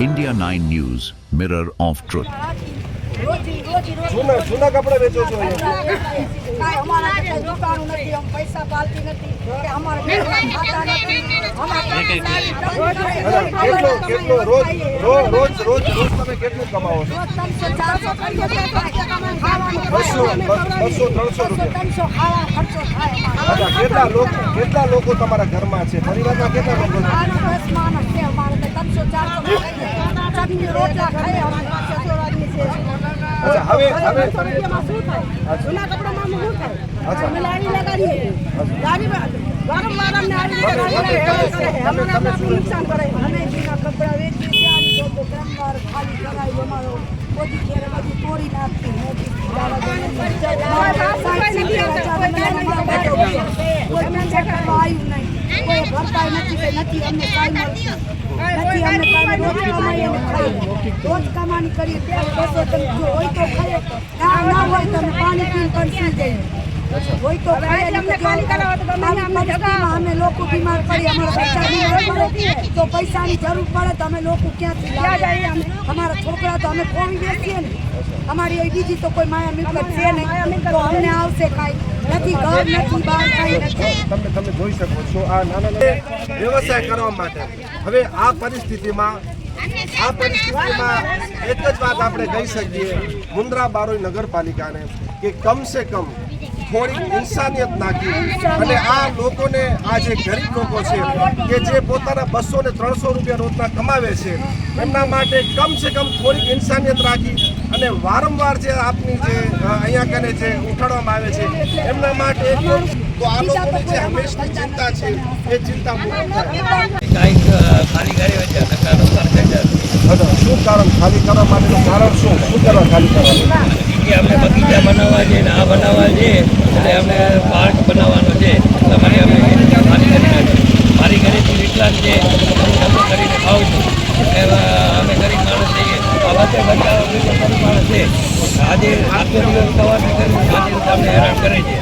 India 9 News, Mirror of Truth. રોજી રોજી રોજી જૂના કપડા વેચો છો? કેટલો લોકો તમારા ઘરમાં છે? પરિવારમાં કેટલા લોકો છે આનો દસ માણસ છે અમારે તો ત્રણસો ચારસો રોટલા ખાઈએ અમે સસુરાલની છે. અચ્છા હવે હવે રૂપિયામાં શું થાય? જૂના કપડામાં શું થાય? અમે લારી લગાડીએ. લારીમાં વારંવાર અમને આવી રીતે ગાડી હેરાન કરે. અમને નુકસાન કરે? અમે જૂના કપડાં વેચીએ છીએ અને ખાલી કરાવી અમારો. બધી ઘેરે બધું તોડી નાખતી મોટી દાડા કોઈ પૈસા કરવા આવ્યું નહીં કોઈ ભરપાઈ નથી કે નથી અમને કાંઈ નથી. અમને કાંઈ રોજ કમાઈએ ને ખાઈએ રોજ કમાણી કરીએ ત્યારે બસો તમે જો હોય તો ખાઈએ. ના ના હોય પાણી પીને પણ સૂઈ જઈએ. હોય તો અમે લોકો બીમાર પડીએ અમારા તો પૈસાની જરૂર પડે તો અમે લોકો ક્યાંથી લાવીએ? અમારા છોકરા તો અમે ખોવી બેસીએ ને. અમારી એ બીજી તો કોઈ માયા મિલકત છે નહીં. તો અમને આવશે કાંઈ. નથી ઘર નથી બહાર કાંઈ નથી. તમે તમે જોઈ શકો છો આ નાના વ્યવસાય કરવા માટે. હવે આ પરિસ્થિતિમાં આ પરિસ્થિતિમાં એક જ વાત આપણે કહી શકીએ મુન્દ્રા બારોઈ નગરપાલિકાને કે કમ સે કમ થોડી ઇન્સાનિયત નાખી અને આ લોકોને, આ જે ગરીબ લોકો છે, કે જે પોતાના બસો ને ત્રણસો રૂપિયા રોજના કમાવે છે, એમના માટે કમ સે કમ થોડીક ઇન્સાનિયત રાખી અને વારંવાર જે આપની જે અહીંયા કને જે ઉઠાડવામાં આવે છે, એમના માટે તો આ લોકોની જે હંમેશની ચિંતા છે એ ચિંતા શું કારણ? ખાલી કરવા માટેનું કારણ શું? શું કરવા ખાલી કરવાનું કે આપણે બગીચા બનાવવા છે ને આ બનાવવા છે એટલે અમે પાર્ક બનાવવાનો છે. તમારે અમે ખાલી કરી નાખ્યું મારી ઘરેથી વિકલાંગ છે ધંધો કરીને ખાઉં છું. અમે ગરીબ માણસ છીએ. બધે બધા ગરીબ માણસ છે. આજે આખો દિવસ સવારથી કરીને આજે અમને હેરાન કરે છે.